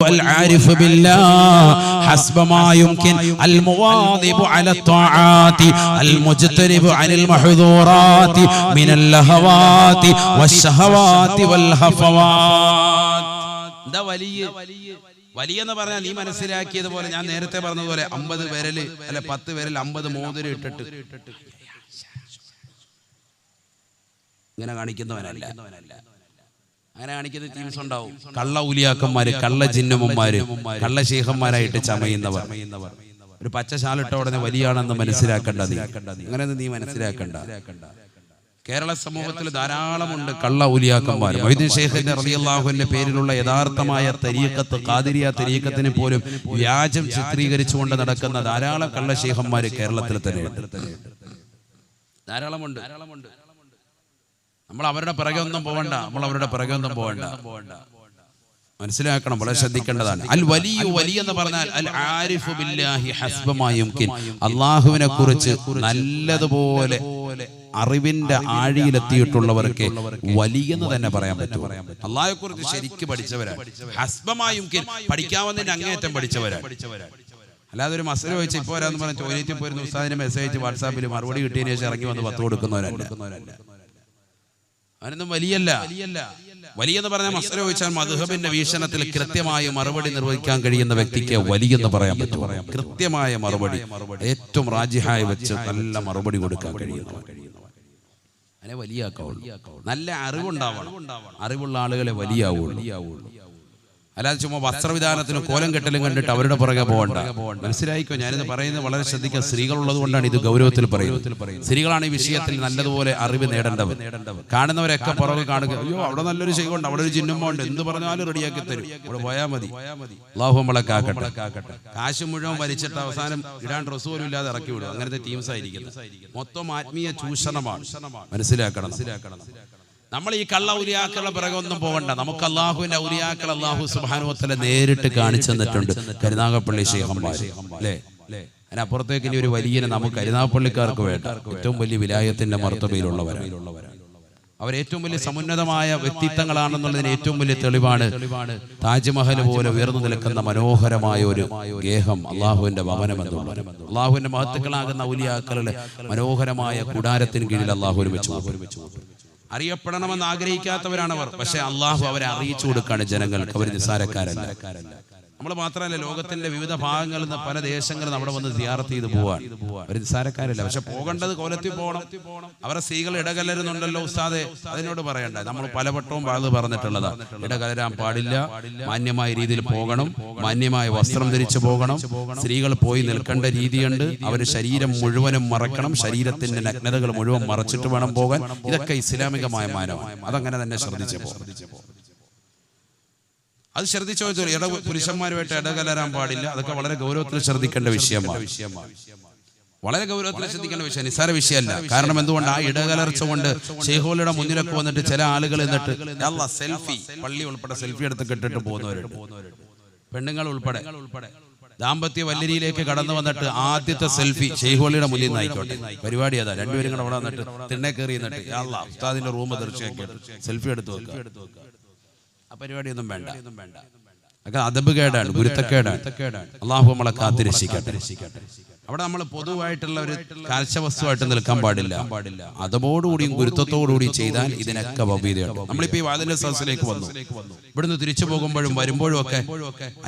العارف بالله حسب ما يمكن المواظب على الطاعات المجتنب عن المحظورات من اللهوات والشهوات والهفوات എന്താ വലിയ വലിയ എന്ന് പറഞ്ഞാൽ നീ മനസ്സിലാക്കിയതുപോലെ ഞാൻ നേരത്തെ പറഞ്ഞതുപോലെ അമ്പത് വിരല് അല്ലെ പത്ത് വിരൽ അമ്പത് മോതിരം ഇട്ടിട്ട് ഇങ്ങനെ കാണിക്കുന്നവനല്ല അങ്ങനെ കാണിക്കുന്ന ടീംസ് ഉണ്ടാവും. കള്ള ഉലിയാക്കന്മാര് കള്ള ജിന്നമ്മമാര് കള്ള ശേഖന്മാരായിട്ട് ചമയുന്നവർ. ഒരു പച്ച ശാലിട്ട ഉടനെ വലിയാണെന്ന് മനസ്സിലാക്കണ്ട നീ അങ്ങനെയൊന്നും നീ മനസ്സിലാക്കണ്ട. കേരള സമൂഹത്തിൽ ധാരാളമുണ്ട് കള്ള ഉലിയാക്കന്മാർ മൊയ്തീൻ ഷെയ്ഖിന്റെ റളിയല്ലാഹുവിന്റെ പേരിലുള്ള യഥാർത്ഥമായ തരീക്കത്ത് കാതിരിയ തരീക്കത്തിനെ പോലും വ്യാജം ചിത്രീകരിച്ചുകൊണ്ട് നടക്കുന്ന ധാരാളം കള്ള ശേഖന്മാര് കേരളത്തിൽ തന്നെ ധാരാളമുണ്ട് ധാരാളമുണ്ട്. നമ്മൾ അവരുടെ പിറകെ ഒന്നും പോകണ്ട നമ്മൾ അവരുടെ പിറകെ ഒന്നും പോകണ്ട മനസ്സിലാക്കണം. വളരെ ശ്രദ്ധിക്കേണ്ടതാണ്. അൽ വലിയ വലിയ എന്ന് പറഞ്ഞാൽ അൽ ആരിഫു ബില്ലാഹി അള്ളാഹുവിനെ കുറിച്ച് നല്ലതുപോലെ അറിവിന്റെ ആഴിയിലെത്തിയിട്ടുള്ളവർക്ക് വലിയെന്ന് തന്നെ പറയാൻ പറ്റും. അള്ളാഹെ കുറിച്ച് ശരിക്ക് പഠിച്ചവരാണ്. ഹസ്ബമായും പഠിക്കാവുന്നതിന്റെ അങ്ങേയറ്റം പഠിച്ചവരാണ്. അല്ലാതെ ഒരു മസല വെച്ച് ഇപ്പോൾ വരാന്ന് പറഞ്ഞ പോയിരുന്ന ഉസ്താദിനെ മെസ്സേജ് വാട്സാപ്പിൽ മറുപടി കിട്ടിയതിനു ശേഷം ഇറങ്ങി വന്ന് പത്ത് കൊടുക്കുന്നവരല്ല. അവനൊന്നും വലിയല്ല. വലിയെന്ന് പറഞ്ഞ മസല ചോദിച്ചാൽ മധുഹബിന്റെ വീക്ഷണത്തിൽ കൃത്യമായ മറുപടി നിർവഹിക്കാൻ കഴിയുന്ന വ്യക്തിക്ക് വലിയെന്ന് പറയാൻ പറ്റും കൃത്യമായ മറുപടി. ഏറ്റവും റാജിഹായി വെച്ച് നല്ല മറുപടി കൊടുക്കാൻ കഴിയുന്നവൻ അതിനെ വലിയാക്കാവുള്ളൂ. നല്ല അറിവുണ്ടാവണം. അറിവുള്ള ആളുകളെ വലിയാവുള്ളൂ. അല്ലാതെ ചുമ്മാ വസ്ത്രവിധാനത്തിനും കോലം കെട്ടലും കണ്ടിട്ട് അവരുടെ പുറകെ പോകണ്ട മനസ്സിലായിക്കോ? ഞാനിത് പറയുന്നത് വളരെ ശ്രദ്ധിക്കുക. സ്ത്രീകളുള്ളത് കൊണ്ടാണ് ഇത് ഗൗരവത്തിൽ പറയുന്നത്. സ്ത്രീകളാണ് ഈ വിഷയത്തിൽ നല്ലതുപോലെ അറിവ് നേടേണ്ടവർ കാണുന്നവരൊക്കെ പുറകെ കാണുക. അയ്യോ അവിടെ നല്ലൊരു ചെയ്യുണ്ട് അവിടെ ഒരു ചിഹ്നമുണ്ട്. ഉണ്ട് എന്ത് പറഞ്ഞാലും റെഡിയാക്കി തരും. അവിടെ പോയാൽ മതി. നമ്മളെ കാക്കട്ടെ. കാശ് മുഴുവൻ വലിച്ചിട്ട് അവസാനം ഇടാൻ ഡ്രസ്സ് പോലും ഇല്ലാതെ ഇറക്കി വിടും അങ്ങനത്തെ ടീംസ് ആയിരിക്കുന്നത് മൊത്തം ആത്മീയ ചൂഷണമാണ്. മനസ്സിലാക്കണം. മനസ്സിലാക്കണം. നമ്മൾ ഈ കള്ള ഉരിയാക്കളുടെ പിറകെ ഒന്നും പോകണ്ട. നമുക്ക് അള്ളാഹുവിന്റെ ഉരിയാക്കൾ അള്ളാഹു സുബാനുവത്തല നേരിട്ട് കാണിച്ചു തന്നിട്ടുണ്ട്. കരുനാഗപ്പള്ളി ശേഖന്മാർ അല്ലേ? അതിനപ്പുറത്തേക്ക് ഇനി ഒരു വലിയ നമുക്ക് കരുനാഗപ്പള്ളിക്കാർക്ക് വേണ്ട. ഏറ്റവും വലിയ വിലായത്തിന്റെ മർത്തബയിലുള്ളവരാണ് അവർ ഏറ്റവും വലിയ സമുന്നതമായ വ്യക്തിത്വങ്ങളാണെന്നുള്ളതിന് ഏറ്റവും വലിയ തെളിവാണ് താജ്മഹൽ പോലെ ഉയർന്നു നിൽക്കുന്ന മനോഹരമായ ഒരു ഗേഹം അള്ളാഹുവിന്റെ ഭവനം എന്നുള്ളത്. അള്ളാഹുവിന്റെ മഹത്തുക്കളാകുന്ന ഔലിയാക്കളുടെ മനോഹരമായ കുടാരത്തിന് കീഴിൽ അള്ളാഹു ഒരുമിച്ച് അറിയപ്പെടണമെന്ന് ആഗ്രഹിക്കാത്തവരാണവർ. പക്ഷെ അള്ളാഹു അവരെ അറിയിച്ചു കൊടുക്കാണ് ജനങ്ങൾക്ക്. അവർ നിസ്സാരക്കാരല്ല. നമ്മൾ മാത്രമല്ല ലോകത്തിന്റെ വിവിധ ഭാഗങ്ങളിൽ നിന്ന് പല ദേശങ്ങളും അവിടെ വന്ന് സിയാറത്ത് ചെയ്ത് പോവാൻ. ഒരു നിസ്സാരക്കാരല്ല? പക്ഷെ പോകേണ്ടത് കൊലത്തിൽ പോകണം. അവരെ സ്ത്രീകൾ ഇടകലരുന്നുണ്ടല്ലോ ഉസ്താദെ. അതിനോട് പറയണ്ട. നമ്മൾ പലവട്ടവും വാത് പറഞ്ഞിട്ടുള്ളതാ. ഇടകലരാൻ പാടില്ല. മാന്യമായ രീതിയിൽ പോകണം. മാന്യമായ വസ്ത്രം ധരിച്ചു പോകണം. സ്ത്രീകൾ പോയി നിൽക്കേണ്ട രീതിയുണ്ട്. അവർ ശരീരം മുഴുവനും മറക്കണം. ശരീരത്തിന്റെ നഗ്നതകൾ മുഴുവൻ മറച്ചിട്ട് വേണം പോകാൻ. ഇതൊക്കെ ഇസ്ലാമികമായ മാനമാണ്. അതങ്ങനെ തന്നെ ശ്രദ്ധിച്ചു പോകും അത് ശ്രദ്ധിച്ചോ ഇട പുരുഷന്മാരുമായിട്ട് ഇടകലരാൻ പാടില്ല. അതൊക്കെ വളരെ ഗൗരവത്തിൽ ശ്രദ്ധിക്കേണ്ട വിഷയമാണ്. വളരെ ഗൗരവത്തിൽ ശ്രദ്ധിക്കേണ്ട വിഷയം നിസ്സാര വിഷയമല്ല. കാരണം എന്തുകൊണ്ട്? ആ ഇടകലർച്ച കൊണ്ട് ഷെയ്ഹോളിയുടെ മുന്നിലൊക്കെ വന്നിട്ട് ചില ആളുകൾ എന്നിട്ട് സെൽഫി. പള്ളി ഉൾപ്പെടെ സെൽഫി എടുത്ത് കെട്ടിട്ട് പോകുന്നവരുണ്ട്. പെണ്ണുങ്ങൾ ഉൾപ്പെടെ. ദാമ്പത്യ വല്ലരിയിലേക്ക് കടന്നു വന്നിട്ട് ആദ്യത്തെ സെൽഫി ഷെയ്ഹോളിയുടെ മുന്നിൽ നിന്നായിക്കോട്ടെ. പരിപാടി അതാ. രണ്ടുപേരും കൂടെ അവിടെ വന്നിട്ട് തിണ്ണേ കയറി എന്നിട്ട് ഉസ്താദിന്റെ റൂം തീർച്ചയായിട്ടും സെൽഫി എടുത്ത് വെക്കുക. ആ പരിപാടിയൊന്നും വേണ്ട. അതൊക്കെ അതബ് കേടാണ് ഗുരുത്തക്കേടാണ് അള്ളാഹു നമ്മളെ കാത്തിരക്ഷിക്കട്ടെ. അവിടെ നമ്മൾ പൊതുവായിട്ടുള്ള ഒരു കാഴ്ചവസ്തുവായിട്ട് നിൽക്കാൻ പാടില്ല. പാടില്ല. അതോടുകൂടിയും ഗുരുത്വത്തോടുകൂടിയും ചെയ്താൽ ഇതിനൊക്കെ ഭവ്യതയുണ്ട് നമ്മളിപ്പോ ഈ വാതിന്റെ സദസ്സിലേക്ക് വന്നു. ഇവിടുന്ന് തിരിച്ചു പോകുമ്പോഴും വരുമ്പോഴും ഒക്കെ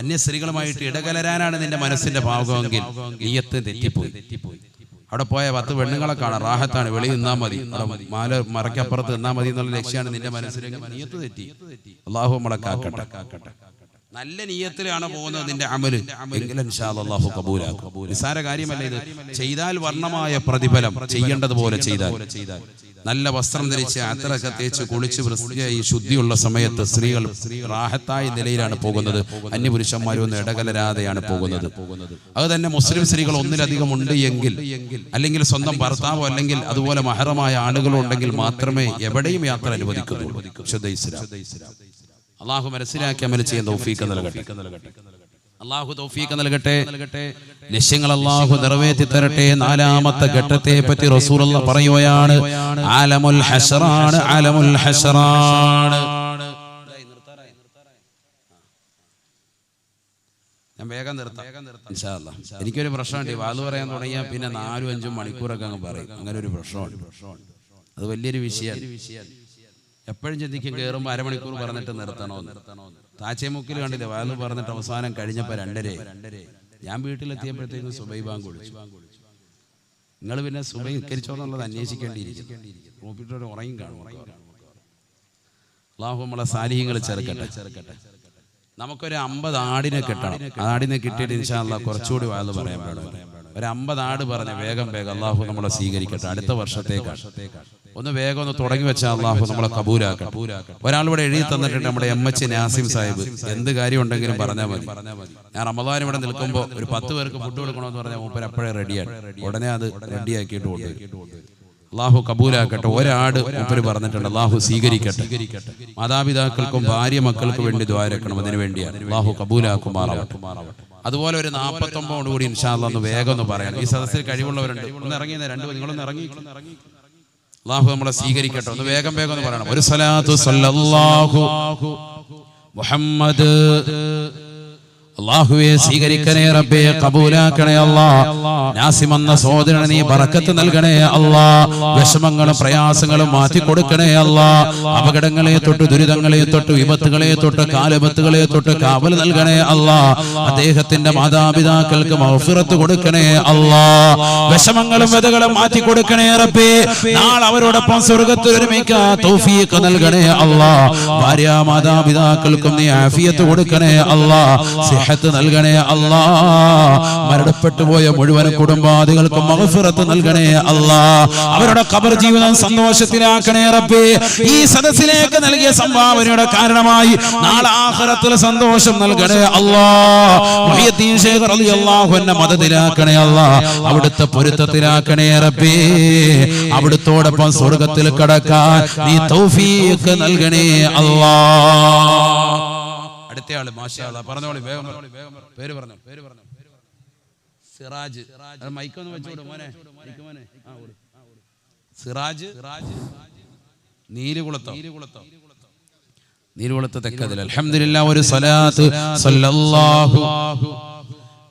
അന്യ സ്ത്രീകളുമായിട്ട് ഇടകലരാനാണ് നിന്റെ മനസ്സിന്റെ ഭാഗമെങ്കിൽ നീയത്ത് തെറ്റിപ്പോയി. തെറ്റിപ്പോയി. അവിടെ പോയ പത്ത് പെണ്ണുങ്ങളെ കാണാം. റാഹത്താണ്. വെളി നിന്നാ മതി. മാല മറക്കപ്പുറത്ത് നിന്നാ മതി എന്നുള്ള ലക്ഷ്യമാണ് നിന്റെ മനസ്സിലേക്ക് നീയത്ത് തെറ്റി. അള്ളാഹു നമ്മളെ കാക്കട്ടെ. കാക്കട്ടെ. നല്ല നീയത്തിലാണ് പോകുന്നത് നിന്റെ അമൽ. അള്ളാഹു കബൂലാക്കും. നിസാര കാര്യമല്ല ഇത്. ചെയ്താൽ വർണമായ പ്രതിഫലം ചെയ്യേണ്ടതുപോലെ ചെയ്താൽ. നല്ല വസ്ത്രം ധരിച്ച് അത്രയൊക്കെ തേച്ച് കുളിച്ച് വൃത്തിയായി ശുദ്ധിയുള്ള സമയത്ത് സ്ത്രീകൾ റാഹത്തായ നിലയിലാണ് പോകുന്നത്. അന്യപുരുഷന്മാരൊന്നും ഇടകലരാതെയാണ് പോകുന്നത്. അത് തന്നെ മുസ്ലിം സ്ത്രീകൾ ഒന്നിലധികം ഉണ്ട് എങ്കിൽ അല്ലെങ്കിൽ സ്വന്തം ഭർത്താവോ അല്ലെങ്കിൽ അതുപോലെ മഹറമായ ആളുകളുണ്ടെങ്കിൽ മാത്രമേ എവിടെയും യാത്ര അനുവദിക്കുന്നുള്ളൂ ഇസ്ലാം. അള്ളാഹു മനസ്സിലാക്കി അമൽ ചെയ്യുന്ന നൽകട്ടെ. അള്ളാഹു തൗഫീഖ് നൽകട്ടെ. ലക്ഷ്യങ്ങൾ അള്ളാഹു നിറവേറ്റി തരട്ടെ നാലാമത്തെ ഘട്ടത്തെ പറ്റി റസൂലുള്ള പറയുകയാണ്. ആലമുൽ ഹഷറാണ് ആലമുൽ ഹഷറാണ് ഞാൻ വേഗം നിർത്താം. എനിക്കൊരു പ്രശ്നമുണ്ട്. വാത് പറയാൻ തുടങ്ങിയാൽ പിന്നെ നാലും അഞ്ചും മണിക്കൂറൊക്കെ അങ്ങ് പറയും. അങ്ങനെ ഒരു പ്രശ്നമുണ്ട്. അത് വലിയൊരു വിഷയമാണ്. എപ്പോഴും ചിന്തിക്കും കയറുമ്പോൾ അരമണിക്കൂർ പറഞ്ഞിട്ട് നിർത്തണോ നിർത്തണോ താച്ചേമുക്കിൽ കണ്ടില്ലേ വാത് പറഞ്ഞിട്ട് അവസാനം കഴിഞ്ഞപ്പോൾ രണ്ടരേ. ഞാൻ വീട്ടിലെത്തിയപ്പോഴത്തേക്കും ബാങ്ക് കുളിച്ചു. നിങ്ങൾ പിന്നെ സുബൈ നിൽക്കരിച്ചോന്നുള്ളത് അന്വേഷിക്കേണ്ടിയിരിക്കും റൂപ്പിട്ടൊരു ഉറങ്ങി കാണും അള്ളാഹു നമ്മളെ സാലിഹ്യങ്ങൾ ചെറുക്കട്ടെ. ചെറുക്കട്ടെ. നമുക്കൊരു അമ്പത് ആടിനെ കിട്ടണം. ആടിനെ കിട്ടിയിട്ട് ഇൻഷാല്ല കുറച്ചുകൂടി വാത് പറയാൻ പാടില്ല ഒരു അമ്പത് ആട് പറഞ്ഞ് വേഗം വേഗം അള്ളാഹു നമ്മളെ സ്വീകരിക്കട്ടെ. അടുത്ത വർഷത്തേക്കാണ്. ഒന്ന് വേഗം ഒന്ന് തുടങ്ങി വെച്ച അള്ളാഹു നമ്മളെ കബൂലാക്കണം ഒരാൾ ഇവിടെ എഴുതി തന്നിട്ടുണ്ട് നമ്മുടെ എം എച്ച് നാസിം സാഹിബ്. എന്ത് കാര്യം ഉണ്ടെങ്കിലും പറഞ്ഞാൽ മതി. ഞാൻ റമദാൻ ഇവിടെ നിൽക്കുമ്പോൾ ഒരു പത്ത് പേർക്ക് ഫുഡ് കൊടുക്കണമെന്ന് പറഞ്ഞാൽ മൂപ്പർ അപ്പോഴേ റെഡിയാണ് ഉടനെ അത് റെഡിയാക്കിയിട്ട് കൊണ്ടുവരും. അള്ളാഹു കബൂലാക്കട്ടെ. ഒരാട് മൂപ്പര് പറഞ്ഞിട്ടുണ്ട്. അള്ളാഹു സ്വീകരിക്കട്ടെ. മാതാപിതാക്കൾക്കും ഭാര്യ മക്കൾക്കും വേണ്ടി ദ്വാരക്കണം. അതിനു വേണ്ടിയാണ്. അള്ളാഹു കബൂലാക്കുമാറാവട്ടെ. അതുപോലെ ഒരു നാൽപ്പത്തൊമ്പതോട് കൂടി ഇൻഷാല്ല ഒന്ന് വേഗം ഒന്ന് പറയാം ഈ സദസ്സിൽ കഴിവുള്ളവരുണ്ട്. ഒന്ന് ഇറങ്ങി രണ്ട് നിങ്ങളൊന്ന് ഇറങ്ങി അള്ളാഹു നമ്മളെ സ്വീകരിക്കട്ടെ. ഒന്ന് വേഗം വേഗം ഒന്ന് പറയണം. ഒരു സലാത്തു സല്ലല്ലാഹു മുഹമ്മദ് അള്ളാഹുവെ സ്വീകരിക്കണേ റബ്ബേ കബൂലാക്കണേ അല്ലാ. നാസിം എന്ന സഹോദരന് നീ ബറക്കത്ത് നൽകണേ അല്ലാ. വിഷമങ്ങളും പ്രയാസങ്ങളും മാറ്റി കൊടുക്കണേ അല്ലാ. അപകടങ്ങളെ തൊട്ട് ദുരിതങ്ങളെ തൊട്ട് വിപത്തുകളെ തൊട്ട് കാലപത്തുകളെ തൊട്ട് കാവൽ നൽകണേ അല്ലാ. അദ്ദേഹത്തിന്റെ മാതാപിതാക്കൾക്ക് മൗഫിറത്ത് കൊടുക്കണേ അല്ലാ. വിഷമങ്ങളും വിതകളും മാറ്റി കൊടുക്കണേ റബ്ബേ. നാളെ അവരോടൊപ്പം സ്വർഗത്തിൽ ഒരുമിക്കാൻ തൗഫീഖ് നൽകണേ അല്ലാ. ഭാര്യ മാതാപിതാക്കൾക്കും നീ ആഫിയത്ത് കൊടുക്കണേ അല്ലാ. സിഹത്ത് നൽകണേ അല്ലാ. മരണപ്പെട്ടു പോയ മുഴുവൻ കുടുംബാദികൾക്കും മഹഫിറത്ത് നൽകണേ അല്ലാ. അവരുടെ കബർ ജീവിതം സന്തോഷത്തിലാക്കണേ റബ്ബേ. ഈ സദസ്സിലേക്ക് നൽകിയ സംഭാവനയുടെ കാരണമായി നാളെ ആഖിറത്തിൽ സന്തോഷം നൽകണേ അല്ലാ. ശേഖർ റളിയല്ലാഹു അൻഹു മദതിലാക്കണേ അല്ലാ. അവിടുത്തെ പൊരുത്തത്തിലാക്കണേ റബ്ബേ. അവിടുത്തോടൊപ്പം സ്വർഗത്തിൽ കടക്കാൻ നീ തൗഫീഖ് നൽകണേ അല്ലാ. അടുത്ത ആൾ മാഷാ അല്ലാ. പറഞ്ഞോളി വേഗം. പേര് പറഞ്ഞു പേര് പറഞ്ഞു. സിറാജ്. മൈക്കൊന്ന് വെച്ചോട് മോനെ. മൈക്ക് മോനെ. ഓട്. സിറാജ്. നീലുകുളത്തോ നീലുകുളത്തോ നീലുകുളത്ത് തെക്കതിൽ. അലഹമില്ല ഒരു സലാത്ത് സല്ലല്ലാഹു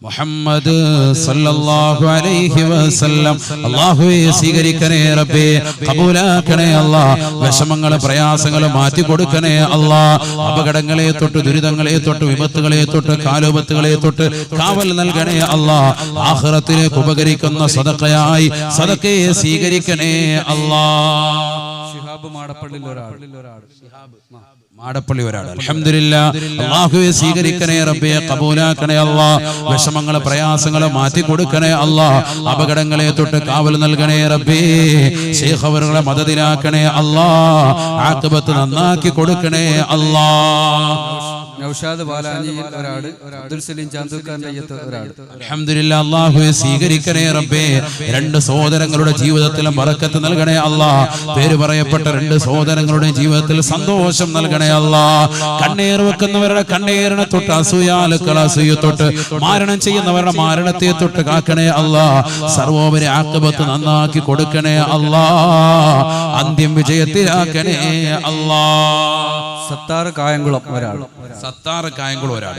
മുഹമ്മദ് സല്ലല്ലാഹു അലൈഹി വസല്ലം. അല്ലാഹുവേ സ്വീകരിക്കണേ റബ്ബേ കബൂലാക്കണേ അല്ലാഹ് വിഷമങ്ങൾ പ്രയാസങ്ങൾ മാറ്റി കൊടുക്കണേ അല്ലാഹ് അപകടങ്ങളെ തൊട്ട് ദുരിതങ്ങളെ തൊട്ട് വിപത്തുകളെ തൊട്ട് കാലോപത്തുകളെ തൊട്ട് കാവൽ നൽകണേ അല്ലാഹ് ആഖിറത്തിലേക്ക് ഉപകരിക്കുന്ന സദഖയായി സദഖയെ സ്വീകരിക്കണേ അല്ലാഹ് ശിഹാബ് മാടപ്പള്ളിയിൽ ഒരാൾ മാടപ്പള്ളി ഒരാൾ. അൽഹംദുലില്ലാ. അല്ലാഹുവെ സ്വീകരിക്കണേ റബ്ബേ കബൂലാക്കണേ അല്ലാ വിഷമങ്ങളെ പ്രയാസങ്ങളെ മാറ്റി കൊടുക്കണേ അല്ലാ അപകടങ്ങളെ തൊട്ട് കാവൽ നൽകണേ റബ്ബേ. ശേഖ് അവരുടെ മദതിലാക്കണേ അല്ലാ ആക്കബത്ത് നന്നാക്കി കൊടുക്കണേ അല്ലാ നൗഷാദ് ബാലാനിയിൽ ഒരാൾ അബ്ദുൽ സലീം ചാന്തൂക്കാരന്റെ അയ്യത്ത് ഒരാൾ അൽഹംദുലില്ലാ അല്ലാഹുവെ സ്വീകരിക്കണേ റബ്ബേ. രണ്ട് സഹോദരങ്ങളുടെ ജീവിതത്തിൽ വറക്കത്ത് നൽകണേ അല്ലാ പേര് പറയപ്പെട്ട രണ്ട് സഹോദരങ്ങളുടെ ജീവിതത്തിൽ സന്തോഷം നൽകണേ അല്ലാ കണ്ണീർ വെക്കുന്നവരുടെ കണ്ണീരിനെ തൊട്ട് അസൂയാലുക്കൾ അസൂയ തൊട്ട് മാരണം ചെയ്യുന്നവരുടെ മാരണത്തെ തൊട്ട് കാക്കണേ അല്ലാ സർവോപരി ആക്കബത്ത് നന്നാക്കി കൊടുക്കണേ അല്ലാ അന്ത്യം വിജയത്തിലാക്കണേ അല്ലാ സത്താർ കായംകുളം ഒരാൾ സത്താർ കായംകുളം ഒരാൾ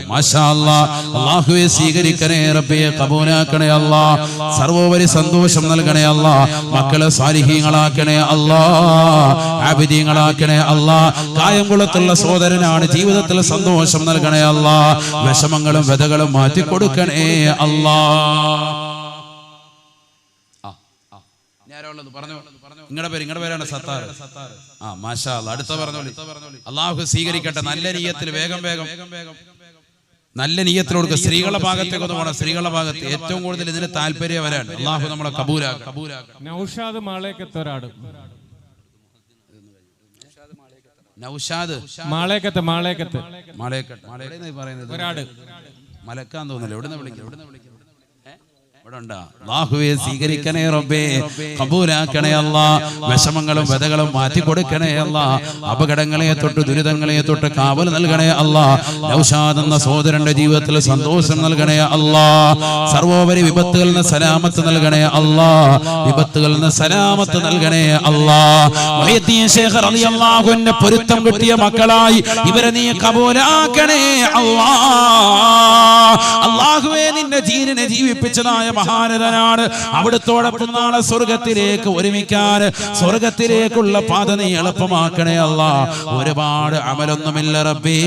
അള്ളാഹുവെ സ്വീകരിക്കണേ റബ്ബേ കബൂലാക്കണേ അല്ലാ സർവോപരി സന്തോഷം നൽകണേ അല്ലാ മക്കളെ സാലിഹീങ്ങളാക്കണേ അല്ലാ ആബിദീങ്ങളാക്കണേ അല്ലാ കായംകുളത്തുള്ള സോദരനാണ് ജീവിതത്തിൽ സന്തോഷം നൽകണേ അല്ലാ വിഷമങ്ങളും വ്യതകളും മാറ്റി കൊടുക്കണേ അല്ലാ. നിങ്ങളുടെ പേര് നിങ്ങളുടെ പേരാണ് സത്താർ ആ മാഷാ. അടുത്ത പറഞ്ഞോളി. അള്ളാഹു സ്വീകരിക്കട്ടെ. നല്ല നീയത്തിൽ വേഗം വേഗം. നല്ല നീയത്തിലോട് സ്ത്രീകളുടെ ഭാഗത്തേക്ക് ഒന്ന് പോകണം സ്ത്രീകളുടെ ഭാഗത്ത് ഏറ്റവും കൂടുതൽ ഇതിന് താല്പര്യം വരാണ് അള്ളാഹു നമ്മളെ നൗഷാദ് മാളേക്കത്തൊരാട് നൗഷാദ്. മാളേക്കത്ത് മാളേക്കത്ത്. മാളേക്കത്ത്. പറയുന്നത് മലക്കാൻ തോന്നില്ല എവിടുന്ന് വിളിക്കും എവിടുന്ന് വിളിക്കും അള്ളാഹുവെ സ്വീകരിക്കണേ റബ്ബേ. കബൂലാക്കണേ അല്ല. വിഷമങ്ങളും വ്യതകളും മാറ്റി കൊടുക്കണേ അല്ല. അപകടങ്ങളെ തൊട്ട് ദുരിതങ്ങളെ തൊട്ട് കാവൽ നൽകണേ അല്ല. നൗഷാദ് എന്ന സഹോദരന്റെ ജീവിതത്തിൽ സന്തോഷം നൽകണേ അല്ല. സർവോപരി വിപത്തുകളിൽ നിന്ന് സലാമത്ത് നൽകണേ അല്ല. വിപത്തുകളിൽ നിന്ന് സലാമത്ത് നൽകണേ അല്ല. മുഹ്യിദ്ദീൻ ശേഖ് റളിയല്ലാഹുവിന്റെ പൊരുത്തം കിട്ടിയ മക്കളായി. ഇവരെ നീ കബൂലാക്കണേ അല്ലാ. അല്ലാ ജീനിനെ ജീവിപ്പിച്ചതായ മഹാരഥനാണ്. അവിടുത്തോടൊപ്പം നാളെ സ്വർഗത്തിലേക്ക് ഒരുമിക്കാൻ സ്വർഗത്തിലേക്കുള്ള പാത നീ എളുപ്പമാക്കണേ അല്ല. ഒരുപാട് അമലൊന്നുമില്ല റബ്ബേ.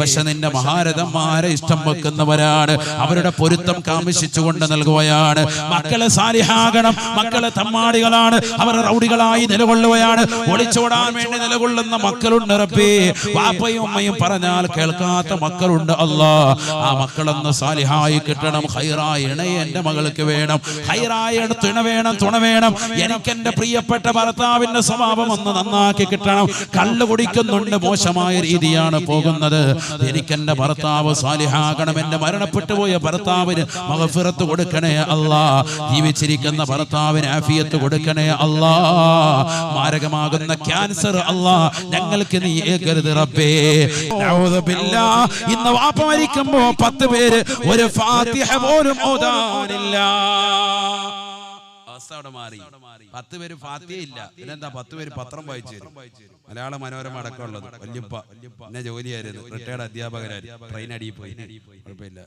പക്ഷെ നിന്റെ മഹാരഥന്മാരെ ഇഷ്ടം വെക്കുന്നവരാണ്. അവരുടെ പൊരുത്തം കാമിശിച്ചുകൊണ്ട് നൽകുകയാണ് മക്കളെ സാലിഹാകണം. മക്കളെ തമ്മാടികളാണ്. അവർ റൗഡികളായി നിലകൊള്ളുകയാണ്. ഒളിച്ചോടാൻ വേണ്ടി നിലകൊള്ളുന്ന മക്കളുണ്ട് റബ്ബേ. വാപ്പയും ഉമ്മയും പറഞ്ഞാൽ കേൾക്കാത്ത മക്കളുണ്ട് അല്ലാ. ആ മക്കളൊന്ന് സാലിഹായി കിട്ടണം. ഹൈറായ ഇണയെ എന്റെ മകൾക്ക് വേണം. ഹൈറായ തുണ വേണം തുണ വേണം. എനിക്ക് എന്റെ പ്രിയപ്പെട്ട ഭർത്താവിന്റെ സ്വഭാവം ഒന്ന് നന്നാക്കി കിട്ടണം. കള്ള് കുടിക്കുന്നുണ്ട് മോശമായ രീതിയാണ് പോകുന്നത്. എനിക്ക് എന്റെ ഭർത്താവ് സാലിഹാകണം. എന്റെ മരണപ്പെട്ടു പോയ ഭർത്താവിന് മകഫിറത്ത് കൊടുക്കണേ അല്ലാ. ജീവിച്ചിരിക്കുന്ന ഭർത്താവിന് ആഫിയത്ത് കൊടുക്കണേ അല്ലാ. മാരകമാകുന്ന ക്യാൻസർ അല്ലാ. ഞങ്ങൾക്ക് നീ ഏകരുത് റബ്ബേ. ഇന്ന് വാപ്പ മരിക്കുമ്പോ പത്ത് പേര് ഒരു ഫാത്തിഹ പോലും ഓതാനില്ല അവസ്ഥ അവിടെ മാറി. പത്ത് പേര് ഫാത്തിയ ഇല്ല പിന്നെന്താ പത്ത് പേര് പത്രം വായിച്ചു തരും? മലയാള മനോരമ അടക്കമുള്ളത്. വല്യപ്പ. എന്നെ ജോലിയായിരുന്നു റിട്ടയർഡ് അധ്യാപകരായിരുന്നു ട്രെയിൻ അടിയിൽ പോയി. കുഴപ്പമില്ല.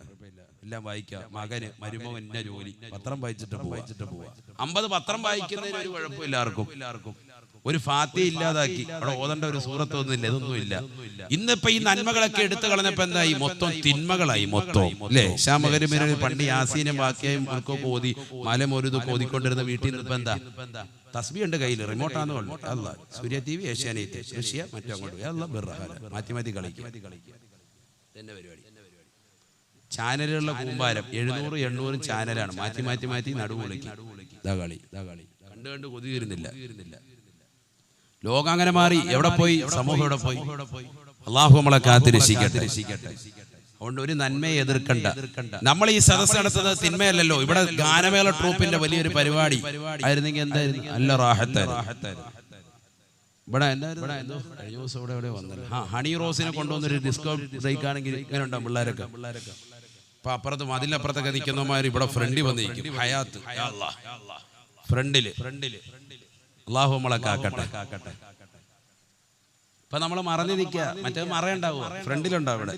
എല്ലാം വായിക്കാം മകന് മരുമോ എന്നെ ജോലി. പത്രം വായിച്ചിട്ട് വായിച്ചിട്ട് പോവാ അമ്പത് പത്രം വായിക്കുന്നതിന് ഒരു കുഴപ്പമില്ല ആർക്കും. എല്ലാവർക്കും ഒരു ഫാത്തി ഇല്ലാതാക്കി. അവിടെ ഓതേണ്ട ഒരു സൂറത്ത് ഒന്നുമില്ല ഇതൊന്നുമില്ല. ഇന്നിപ്പോ ഈ നന്മകളൊക്കെ എടുത്തു കളഞ്ഞപ്പോ എന്തായി മൊത്തം തിന്മകളായി മൊത്തം അല്ലേ ശ്യാമകരിമിര പണ്ട് യാസീനും ബാക്കിയായും ഒക്കെ ഓതി. മലമൊരുത് കോതിക്കൊണ്ടിരുന്ന വീട്ടിൽ നിന്ന് ഇപ്പൊ എന്താ തസ്ബി ഉണ്ട് കയ്യിൽ റിമോട്ടാന്ന് പറഞ്ഞു. അല്ല Surya T V Asianet Russia മറ്റോ അങ്ങോട്ട് പോയി. അല്ല ബിർറഹാല മാറ്റി മാറ്റി കളിക്കും. തന്നെ പരിപാടി. ചാനലുകളുടെ കൂമ്പാരം എഴുന്നൂറ് എണ്ണൂറും ചാനലാണ്. മാറ്റി മാറ്റി മാറ്റി നടുവ് വിളിക്കും. ഇതാ കളി കണ്ടു കണ്ട് കൊതി തീരുന്നില്ല ലോകം അങ്ങനെ മാറി എവിടെ പോയി? സമൂഹം എവിടെ പോയി? അള്ളാഹു നമ്മളെ കാത്തിരക്ഷിക്കട്ടെ. അതുകൊണ്ട് ഒരു നന്മയെ എതിർക്കണ്ട. നമ്മൾ ഈ സദസ് നടത്തുന്നത് തിന്മയല്ലല്ലോ. ഇവിടെ ഗാനമേള ട്രൂപ്പിന്റെ വലിയൊരു പരിപാടി. ആയിരുന്നെങ്കിൽ എന്തായിരുന്നു? നല്ല റാഹത്തായിരുന്നു. ഇവിടെ കഴിഞ്ഞ ദിവസം ഇവിടെ എവിടെ വന്നത് ആ ഹണി റോസിനെ കൊണ്ടുവന്നൊരു ഡിസ്കോ ബ്രേക്ക് ആണെങ്കിൽ ഇങ്ങനെ ഉണ്ടാവും പിള്ളേരൊക്കെ. അപ്പൊ അപ്പുറത്ത് മതിലപ്പുറത്തൊക്കെ നിൽക്കുന്നമാര് ഇവിടെ ഫ്രണ്ടിൽ വന്നിരിക്കും. ഹയാത്ത്. ഫ്രണ്ടിൽ. ഫ്രണ്ടിൽ. അള്ളാഹു നമ്മളെ കാക്കട്ടെ. കാക്കട്ടെ. ഇപ്പൊ നമ്മൾ മറഞ്ഞു നിൽക്കുക. മറ്റേ മറയുണ്ടാവുക ഫ്രണ്ടിലുണ്ടാവും ഇവിടെ.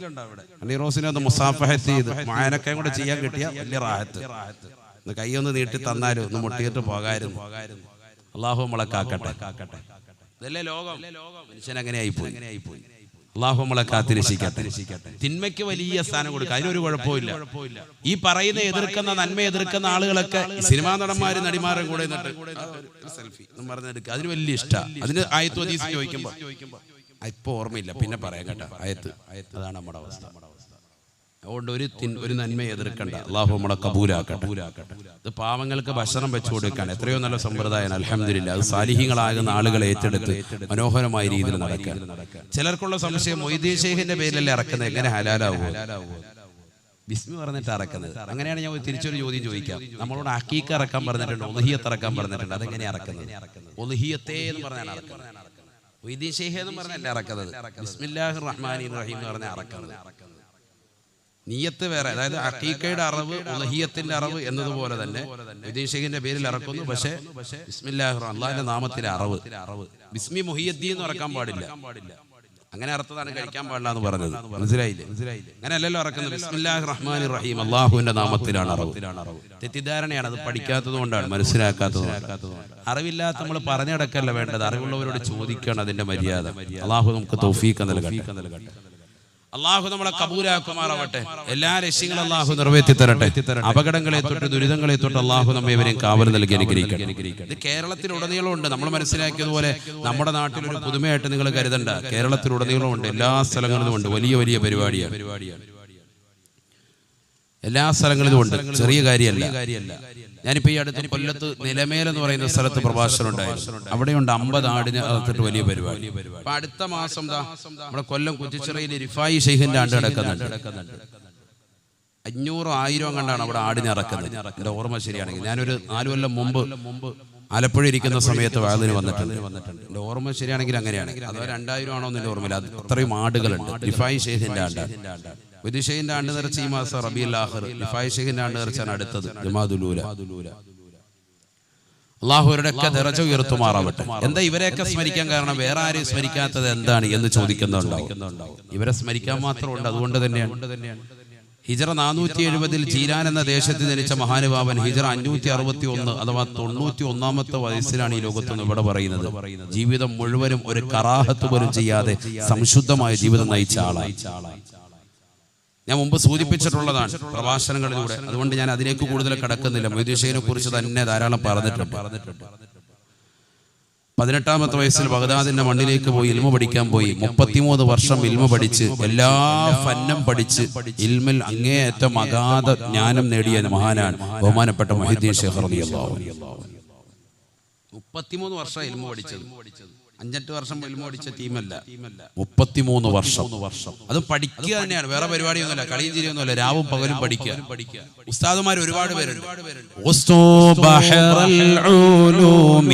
ഹണി റോസിനെ ഒന്ന് മുസാഫഹത്ത് ചെയ്ത് മായനൊക്കെ കൂടെ ചെയ്യാൻ കിട്ടിയ വലിയ റാഹത്ത്. ഒന്ന് കൈയൊന്ന് നീട്ടി തന്നാലും ഒന്ന് മുട്ടിയിട്ട് പോകായിരുന്നു. അള്ളാഹു നമ്മളെ കാക്കട്ടെ. കാക്കട്ടെ. ഇതല്ലേ ലോകം? മനുഷ്യൻ അങ്ങനെ ആയിപ്പോയി അള്ളാഹു നമ്മളെ കാത്തിരക്ഷിക്കട്ടെ. തിന്മയ്ക്ക് വലിയ സ്ഥാനം കൊടുക്കുക. അതിനൊരു കുഴപ്പമില്ല. ഈ പറയുന്ന എതിർക്കുന്ന നന്മ എതിർക്കുന്ന ആളുകളൊക്കെ സിനിമാ നടന്മാരും നടിമാരും കൂടെ സെൽഫി എന്ന് പറഞ്ഞെടുക്കുക അതിന് വലിയ ഇഷ്ടമാണ് അതിന് ആയത്വ ഹദീസ് ചോദിക്കുമ്പോൾ ഇപ്പൊ ഓർമ്മയില്ല. പിന്നെ പറയാം കേട്ടോ. ആയത്ത്. അതാണ് നമ്മുടെ അവസ്ഥ. അതുകൊണ്ട് ഒരു ഒരു നന്മയെ എതിർക്കണ്ട. അള്ളാഹു നമ്മളെ കബൂലാക്കട്ടെ. ഇത് പാവങ്ങൾക്ക് ഭക്ഷണം വെച്ചു കൊടുക്കാൻ എത്രയോ നല്ല സമ്പ്രദായം. അലഹമില്ല അത് സാലിഹ്യങ്ങളാകുന്ന ആളുകളെ ഏറ്റെടുത്ത് മനോഹരമായ രീതിയിൽ നടക്കാൻ ചിലർക്കുള്ള സംശയം മൊയ്തീൻ ഷെയ്ഖിന്റെ പേരിലല്ലേ ഇറക്കുന്നത് എങ്ങനെ ഹലാലാവും? ബിസ്മി പറഞ്ഞിട്ട് ഇറക്കുന്നത് അങ്ങനെയാണ് ഞാൻ തിരിച്ചൊരു ചോദ്യം ചോദിക്കാം. നമ്മളോട് അക്കീക്ക ഇറക്കാൻ പറഞ്ഞിട്ടുണ്ട്. ഒലുഹിയത്ത് ഇറക്കാൻ പറഞ്ഞിട്ടുണ്ട്. അതെങ്ങനെ ഇറക്കുന്നത് ഒലുഹിയത്തെ എന്ന് പറഞ്ഞാണ് ഇറക്കുന്നത് ഷെയ്ഖ് എന്ന് പറഞ്ഞല്ല ഇറക്കുന്നത് ബിസ്മില്ലാഹി റഹ്മാനി റഹീം എന്ന് പറഞ്ഞാൽ ഇറക്കുന്നത് നീയത്ത് വേറെ അതായത് അക്കീക്കയുടെ അറിവ് ഉലഹിയത്തിന്റെ അറിവ് എന്നതുപോലെ തന്നെ വിദേശികന്റെ പേരിൽ ഇറക്കുന്നു. പക്ഷേ ബിസ്മില്ലാഹ് അള്ളാഹിന്റെ നാമത്തിലെ അറിവ്. ബിസ്മി മുഹിയദ്ദി എന്ന് ഇറക്കാൻ പാടില്ല. അങ്ങനെ അർത്ഥത്താണ് കഴിക്കാൻ പാടില്ല എന്ന് പറഞ്ഞത്. മനസ്സിലായില്ലേ? അങ്ങനെ അല്ലല്ലോ ഇറക്കുന്നത്. ബിസ്മില്ലാഹ് റഹ്മാൻ റഹീം. അള്ളാഹുവിന്റെ നാമത്തിലാണ് അറിവ്. തെറ്റിദ്ധാരണയാണ് അത് പഠിക്കാത്തത് കൊണ്ടാണ് മനസ്സിലാക്കാത്തത് അറിവില്ലാത്ത നമ്മൾ പറഞ്ഞടക്കല്ല വേണ്ടത്? അറിവുള്ളവരോട് ചോദിക്കണം അതിന്റെ മര്യാദ. അള്ളാഹു നമുക്ക് തൗഫീഖ് നൽകട്ടെ. അള്ളാഹു നമ്മളെ കബൂലാക്കുമാറാവട്ടെ. എല്ലാ രക്ഷ്യങ്ങളും അള്ളാഹു നിറവേറ്റി തരട്ടെ അപകടങ്ങളെ തൊട്ട് ദുരിതങ്ങളെ തൊട്ട് അള്ളാഹു നമ്മെ ഇവരെയും കാവൽ നൽകി അനുഗ്രഹിക്കണം ഇത് കേരളത്തിലുടനീളം ഉണ്ട് നമ്മൾ മനസ്സിലാക്കിയതുപോലെ നമ്മുടെ നാട്ടിൽ ഒരു പുതുമയായിട്ട് നിങ്ങൾ കരുതണ്ട. കേരളത്തിലുടനീളം ഉണ്ട് എല്ലാ സ്ഥലങ്ങളിലും ഉണ്ട്. വലിയ വലിയ പരിപാടിയാണ് എല്ലാ സ്ഥലങ്ങളിലും ഉണ്ട്. ചെറിയ കാര്യമല്ല. ഞാനിപ്പോ ഈ അടുത്ത് കൊല്ലത്ത് നിലമേൽ എന്ന് പറയുന്ന സ്ഥലത്ത് പ്രഭാഷണം ഉണ്ടായിരുന്നു. അവിടെയുണ്ട് അമ്പത് ആടിന് അകത്തിട്ട് വലിയ പരിപാടി. അപ്പൊ അടുത്ത മാസം നമ്മുടെ കൊല്ലം കുറ്റിച്ചിറയിൽ റിഫായി ഷെയ്ഖിന്റെ ആണ്ട് നടക്കുന്നുണ്ട്. അഞ്ഞൂറോ ആയിരം കണ്ടാണ് അവിടെ ആടിനെ ഇറക്കുന്നത്. എന്റെ ഓർമ്മ ശരിയാണെങ്കിൽ ഞാനൊരു നാലു കൊല്ലം മുമ്പ് മുമ്പ് ആലപ്പുഴ ഇരിക്കുന്ന സമയത്ത് വാതിന് വന്നിട്ടുണ്ട്. വന്നിട്ടുണ്ട്. എന്റെ ഓർമ്മ ശരിയാണെങ്കിൽ അങ്ങനെയാണ്. അതോ രണ്ടായിരം ആണോ എന്നെ ഓർമ്മയില്ല. അത് അത്രയും ആടുകളുണ്ട്. റിഫായി ഷെയ്ഖിന്റെ ആണ്ട്. വിദിഷയിന്റെ ആണ്ട് നിറച്ച ഈ മാസം റബിയുൽ ആഖിർ റിഫായി ഷെയ്ഖിന്റെ ആണ്ട് നിറച്ചാണ് അടുത്തത് അള്ളാഹുരുടെ ഒക്കെ നിറച്ച ഉയർത്തുമാറാവട്ടെ എന്താ ഇവരെയൊക്കെ സ്മരിക്കാൻ കാരണം വേറെ ആരെയും സ്മരിക്കാത്തത് എന്താണ് എന്ന് ചോദിക്കുന്നുണ്ടാവും. ഇവരെ സ്മരിക്കാൻ മാത്രമുണ്ട് അതുകൊണ്ട് തന്നെയാണ്. ഹിജറ നാനൂറ്റി എഴുപതിൽ ജീരാൻ എന്ന ദേശത്ത് ജനിച്ച മഹാനുഭാവൻ ഹിജറ അഞ്ഞൂറ്റി അറുപത്തി ഒന്ന് അഥവാ തൊണ്ണൂറ്റി ഒന്നാമത്തെ വയസ്സിലാണ് ഈ ലോകത്തുനിന്ന് ഇവിടെ പറയുന്നത്. ജീവിതം മുഴുവനും ഒരു കറാഹത്ത് പോലും ചെയ്യാതെ സംശുദ്ധമായ ജീവിതം നയിച്ച ആളായി ഞാൻ മുമ്പ് സൂചിപ്പിച്ചിട്ടുള്ളതാണ് പ്രഭാഷണങ്ങളിലൂടെ. അതുകൊണ്ട് ഞാൻ അതിലേക്ക് കൂടുതൽ കടക്കുന്നില്ല. മൊയ്തീഷയെ കുറിച്ച് തന്നെ ധാരാളം പറഞ്ഞിട്ടുണ്ട്. പറഞ്ഞിട്ടുണ്ട് പതിനെട്ടാമത്തെ വയസ്സിൽ ബഗ്ദാദിന്റെ മണ്ണിലേക്ക് പോയി ഇൽമ പഠിക്കാൻ പോയി. മുപ്പത്തിമൂന്ന് വർഷം ഇൽമ പഠിച്ച് എല്ലാ ഫന്നം പഠിച്ച് ഇൽമിൽ അങ്ങേയറ്റം അഗാധ ജ്ഞാനം നേടിയ മഹാനാണ് ബഹുമാനപ്പെട്ട മഹിദ്ദീൻ ഷെഹർ. മുപ്പത്തിമൂന്ന് വർഷം ഇൽമ പഠിച്ചത്. അഞ്ചെട്ട് വർഷം ഇൽമ പഠിച്ച ടീമല്ല മുപ്പത്തിമൂന്ന് വർഷം അത് പഠിക്കുക തന്നെയാണ് വേറെ പരിപാടിയൊന്നുമില്ല കളിയും ചിരിയൊന്നുമില്ല രാവും പകലും പഠിക്കുക ഉസ്താദുമാർ ഒരുപാട് പേരുണ്ട് أسطو بحر العلوم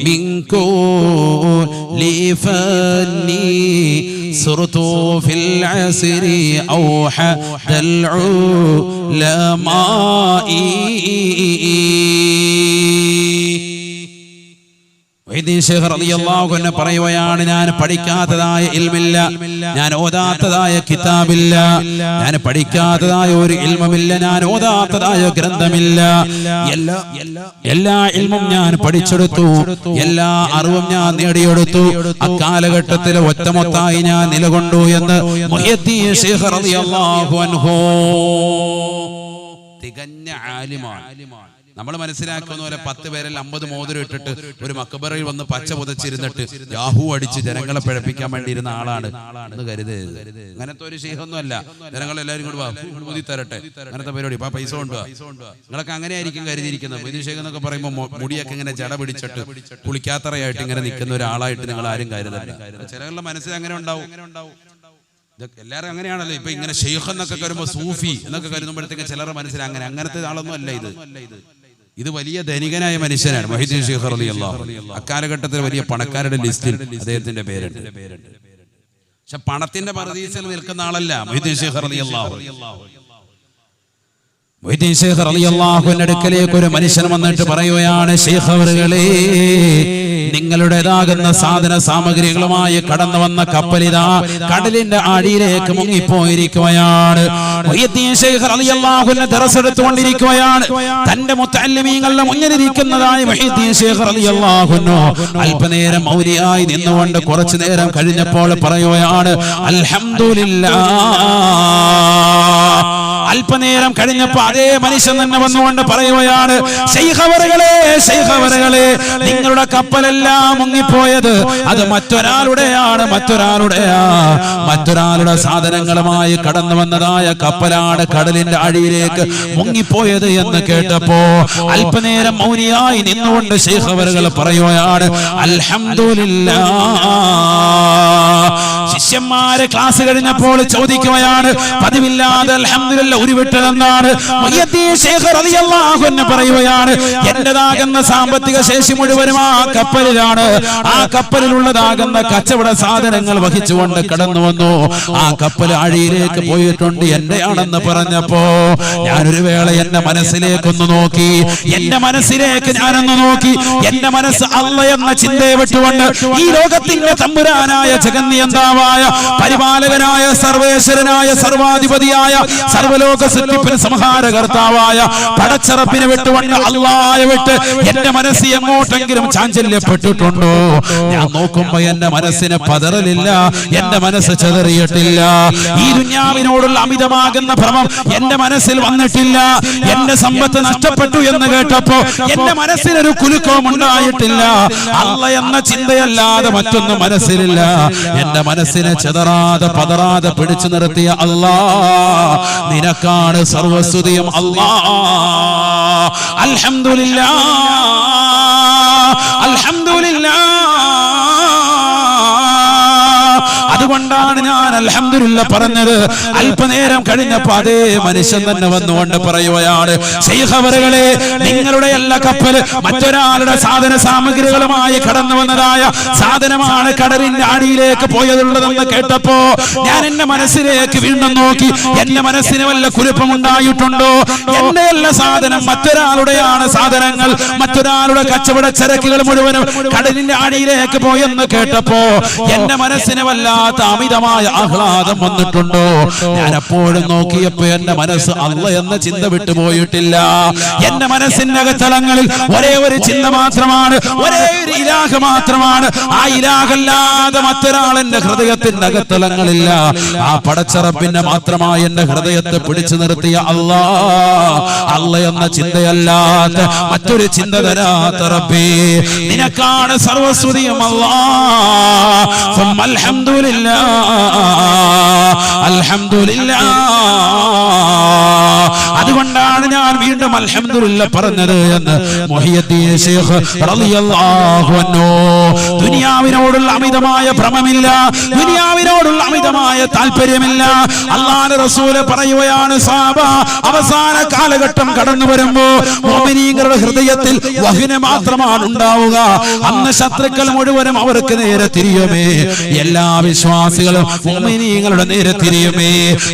من كل فني പറയുകയാണ് ഞാൻ പഠിക്കാത്തതായ ഇൽമില്ല ഞാൻ ഓതാത്തതായ കിതാബില്ല ഞാൻ പഠിക്കാത്തതായ ഒരു ഇൽമില്ല ഞാൻ ഓതാത്തതായ ഗ്രന്ഥമില്ല. എല്ലാ എല്ലാ ഇൽമും ഞാൻ പഠിച്ചെടുത്തു. എല്ലാ അറിവും ഞാൻ നേടിയെടുത്തു. അക്കാലഘട്ടത്തിൽ ഒറ്റമൊത്തായി ഞാൻ നിലകൊണ്ടു എന്ന് തികഞ്ഞ ആലിമാണ്. നമ്മൾ മനസ്സിലാക്കുന്ന പോലെ പത്ത് പേരിൽ അമ്പത് മോതിരം ഇട്ടിട്ട് ഒരു മക്കബറയിൽ വന്ന് പച്ച പുതച്ചിരുന്നിട്ട് യാഹു അടിച്ച് ജനങ്ങളെ പിഴപ്പിക്കാൻ വേണ്ടി ഇരുന്ന ആളാണ് എന്ന് കരുതരുത് അങ്ങനത്തെ ഒരു ശീഹൊന്നും അല്ല. ജനങ്ങൾ എല്ലാവരും കൂടി മുതി തരട്ടെ അങ്ങനത്തെ പരിപാടി. ഇപ്പൊ പൈസ കൊണ്ടുപോകാം നിങ്ങളൊക്കെ അങ്ങനെ ആയിരിക്കും കരുതിയിരിക്കുന്നത്. മുതി ശേഖർ എന്നൊക്കെ പറയുമ്പോൾ മുടിയൊക്കെ ഇങ്ങനെ ജട പിടിച്ചിട്ട് കുളിക്കാത്തറയായിട്ട് ഇങ്ങനെ നിൽക്കുന്ന ഒരാളായിട്ട് നിങ്ങൾ ആരും കരുതല്ല ചിലരുടെ മനസ്സിൽ അങ്ങനെ ഉണ്ടാവും. എല്ലാരും എല്ലാവരും അങ്ങനെയാണല്ലോ. ഇപ്പൊ ഇങ്ങനെ ഷെയ്ഖ് എന്നൊക്കെ കരുമ്പോ സൂഫി എന്നൊക്കെ കരുതുമ്പോഴത്തേക്ക് ചിലരുടെ മനസ്സിൽ അങ്ങനെ. അങ്ങനത്തെ ആളൊന്നും അല്ല ഇത്. ഇത് വലിയ ധനികനായ മനുഷ്യനാണ്. മൊഹിദ്ദീൻ ഷെയ്ഖർ അലി അള്ളാഹു അക്കാലഘട്ടത്തിൽ വലിയ പണക്കാരുടെ ലിസ്റ്റിൽ അദ്ദേഹത്തിന്റെ പേരുണ്ട്. പക്ഷെ പണത്തിന്റെ പരദീസിൽ നിൽക്കുന്ന ആളല്ല മൊഹിദ്ദീൻ ഷെയ്ഖർ അലി അൻഹു. ഒരു മനുഷ്യൻ വന്നിട്ട് പറയുകയാണ് നിങ്ങളുടേതാകുന്ന സാധന സാമഗ്രികളുമായി കടന്നു വന്ന കപ്പലിതാ കടലിന്റെ അടിയിലേക്ക് മുങ്ങിപ്പോയിരിക്കുകയാണ്. തെറസെടുത്തുകൊണ്ടിരിക്കുകയാണ് തന്റെ മുത്തല്ലിമീങ്ങളുടെ മുന്നിലിരിക്കുന്നതായി അല്പനേരം മൗര്യായി നിന്നുകൊണ്ട് കുറച്ചു നേരം കഴിഞ്ഞപ്പോൾ പറയുകയാണ് അൽഹംദുലില്ലാ അല്പനേരം കഴിഞ്ഞപ്പോ അതേ മനുഷ്യൻ തന്നെ വന്നുകൊണ്ട് പറയുകയാണ് നിങ്ങളുടെ കപ്പലെല്ലാം മുങ്ങിപ്പോയത് അത് മറ്റൊരാളുടെയാണ് മറ്റൊരാളുടെയാ. മറ്റൊരാളുടെ സാധനങ്ങളുമായി കടന്നു വന്നതായ കപ്പലാണ് കടലിന്റെ അഴിയിലേക്ക് മുങ്ങിപ്പോയത് എന്ന് കേട്ടപ്പോ അല്പനേരം മൗനിയായി നിന്നുകൊണ്ട് ശൈഖവറുകൾ പറയുകയാണ് അൽഹംദുലില്ലാ ശിഷ്യന്മാരെ ക്ലാസ് കഴിഞ്ഞപ്പോൾ ചോദിക്കുകയാണ് പതിവില്ലാതെ അലഹമില്ല ഉരുവിട്ടതെന്നാണ് പറയുകയാണ് എന്റേതാകുന്ന സാമ്പത്തിക ശേഷി മുഴുവനും ആ കപ്പലിലാണ്. ആ കപ്പലിലുള്ളതാകുന്ന കച്ചവട സാധനങ്ങൾ വഹിച്ചുകൊണ്ട് കടന്നു വന്നു. ആ കപ്പൽ അഴിയിലേക്ക് പോയിട്ടുണ്ട് എന്റെയാണെന്ന് പറഞ്ഞപ്പോ ഞാനൊരു വേള എന്റെ മനസ്സിലേക്കൊന്ന് നോക്കി. എന്റെ മനസ്സിലേക്ക് ഞാനൊന്ന് നോക്കി. എന്റെ മനസ്സ് അല്ല എന്ന ചിന്തയെ വിട്ടുകൊണ്ട് ഈ ലോകത്തിന്റെ തമ്പുരാനായ ജഗന്നിയന്താവായ പരിപാലകനായ സർവേശ്വരനായ സർവാധിപതിയായ സർവലോക സൃഷ്ടിപ്പിന് സംഹാരകർത്താവായ പടച്ചറപ്പിനെ വിട്ടുകൊണ്ട് അള്ളായ വിട്ട് എന്റെ മനസ്സ് എങ്ങോട്ടെങ്കിലും ചാഞ്ചല്യപ്പെട്ടിട്ടുണ്ടോ? ഞാൻ നോക്കുമ്പോ എന്റെ മനസ്സിന് പതറലില്ല എന്റെ മനസ്സ് ചെതറിയിട്ടില്ല. ഈ ദുന്യാവിനോടുള്ള അമിതമാകുന്ന ഭ്രമം എന്റെ മനസ്സിൽ വന്നിട്ടില്ല. എന്റെ സമ്പത്ത് നഷ്ടപ്പെട്ടു എന്ന് കേട്ടപ്പോ എന്റെ മനസ്സിനൊരു കുലുക്കവും ഉണ്ടായിട്ടില്ല. അല്ല എന്ന ചിന്തയല്ലാതെ മറ്റൊന്നും മനസ്സിലില്ല. എന്റെ മനസ്സിനെ ചെതറാതെ പതറാതെ പിടിച്ചു നിർത്തിയ അല്ലാ നിനക്കാണ് സർവസ്തുതിയും അല്ലാ. അൽഹംദുലില്ലാ അൽഹംദുലില്ലാ. അതുകൊണ്ടാണ് ഞാൻ അലഹമില്ല പറഞ്ഞത്. അല്പനേരം കഴിഞ്ഞപ്പോ അതേ മനുഷ്യൻ തന്നെ വന്നുകൊണ്ട് പറയുകയാണ് നിങ്ങളുടെ എല്ലാ കപ്പൽ മറ്റൊരാളുടെ സാധന സാമഗ്രികളുമായി കടന്നു വന്നതായ സാധനമാണ് കടലിന്റെ അടിയിലേക്ക് പോയതുള്ളതെന്ന് കേട്ടപ്പോ ഞാൻ എന്റെ മനസ്സിലേക്ക് വീണ്ടും നോക്കി എന്റെ മനസ്സിന് വല്ല കുലുപ്പമുണ്ടായിട്ടുണ്ടോ എന്റെ എല്ലാ സാധനം മറ്റൊരാളുടെയാണ് സാധനങ്ങൾ മറ്റൊരാളുടെ കച്ചവട ചരക്കുകൾ മുഴുവനും കടലിന്റെ അടിയിലേക്ക് പോയെന്ന് കേട്ടപ്പോ എന്റെ മനസ്സിന് വല്ലാത്ത വല്ലാത്ത അമിതമായ ആഹ്ലാദം വന്നിട്ടുണ്ടോ? ഞാൻ എപ്പോഴും നോക്കിയപ്പോ എന്റെ മനസ്സ് അല്ല എന്ന ചിന്ത വിട്ടുപോയിട്ടില്ല എന്റെ മനസ്സിന്റെ അകത്തലങ്ങളിൽ ഒരേ ഒരു ചിന്ത മാത്രമാണ്. ഒരേ ഒരു ഇലാഹ് മാത്രമാണ്. ആ ഇലാഹല്ലാതെ മറ്റൊരാൾ എന്റെ ഹൃദയത്തിന്റെ അകത്തലങ്ങളില്ല. ആ പടച്ചറപ്പിന്റെ മാത്രമായി എന്റെ ഹൃദയത്തെ പിടിച്ചു നിർത്തിയ അല്ലാ അല്ല എന്ന ചിന്തയല്ലാത്ത മറ്റൊരു ചിന്ത തരാത്ത റബ്ബേ. നിനക്കാണ് സർവസ്വതിയും അല്ലാ ثم അതുകൊണ്ടാണ് ഞാൻ വീണ്ടും അലഹമില്ല പറഞ്ഞത് എന്ന് ദുനിയാവിനോടുള്ള അമിതമായ ഭ്രമമില്ല ദുനിയാവിനോടുള്ള അമിതമായ താല്പര്യമില്ല. അള്ളാഹ് റസൂൽ പറയുകയാണ് സാബ അവസാന കാലഘട്ടം കടന്നു വരുമ്പോ മോമിനീങ്ങളുടെ ഹൃദയത്തിൽ വഹിന മാത്രമാണ് ഉണ്ടാവുക. അന്ന് ശത്രുക്കൾ മുഴുവനും അവർക്ക് നേരെ തിരിയുമേ. എല്ലാ വിശ്വാസം വിശ്വാസികളും മോമിനീങ്ങളുടെ നേരെ തിരിയുമേ